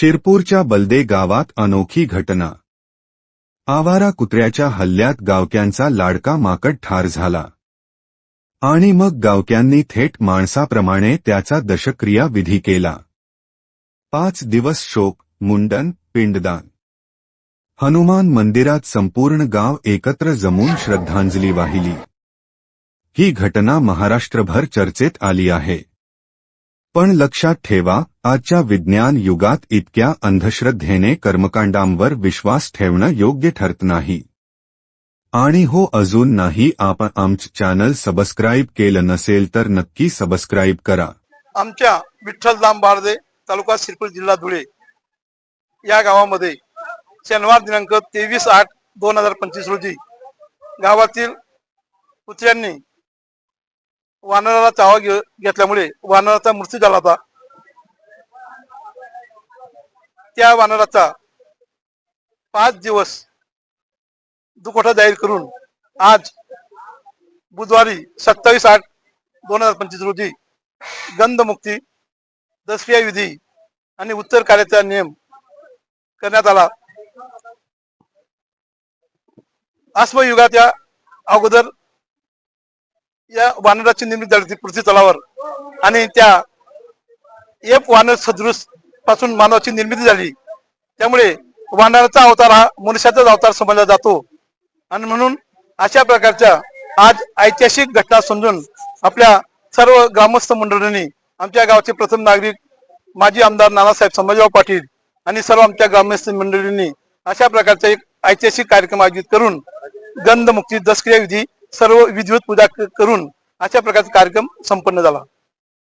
शिरपूरच्या बलदे गावात अनोखी घटना. आवारा कुत्र्याच्या हल्ल्यात गावक्यांचा लाडका माकड ठार झाला. आणि मग गावक्यांनी थेट माणसाप्रमाणे त्याचा दशक्रिया विधी केला. पाच दिवस शोक मुंडन पिंडदान. हनुमान मंदिरात संपूर्ण गाव एकत्र जमून श्रद्धांजली वाहिली. ही घटना महाराष्ट्रभर चर्चेत आली आहे. पण लक्षात ठेवा आजच्या विज्ञान युगात इतक्या अंधश्रद्धेने कर्मकांडांवर विश्वास ठेवणं योग्य ठरत नाही. आणि हो अजून नाही आपण आमचं चॅनल सबस्क्राईब केलं नसेल तर नक्की सबस्क्राईब करा. आमच्या विठ्ठल दाम बारदे तालुका सिरपूर जिल्हा धुळे या गावामध्ये शनिवार दिनांक तेवीस आठ दोन हजार पंचवीस रोजी गावातील कुत्र्यांनी वानराला चावा घेतल्यामुळे वानराचा मृत्यू झाला होता. त्या वानराचा पाच दिवस दुखोटा जाहीर करून आज बुधवारी सत्तावीस आठ दोन हजार पंचवीस रोजी गंधमुक्ती दसव्या विधी आणि उत्तर कार्याचा नियम करण्यात आला. अश्वयुगाच्या अगोदर या वानराची निर्मिती झाली होती पृथ्वी तलावर. आणि त्या एक वानर सदृशपासून मानवाची निर्मिती झाली. त्यामुळे वानराचा अवतार हा मनुष्याचाच अवतार समजला जातो. आणि म्हणून अशा प्रकारच्या आज ऐतिहासिक घटना समजून आपल्या सर्व ग्रामस्थ मंडळींनी आमच्या गावचे प्रथम नागरिक माजी आमदार नानासाहेब संभाजीराव पाटील आणि सर्व आमच्या ग्रामस्थ मंडळींनी अशा प्रकारचा एक ऐतिहासिक कार्यक्रम आयोजित करून गंधमुक्ती दसक्रिया विधी सर्व विधिवत पूजा करून अशा प्रकारचा कार्यक्रम संपन्न झाला.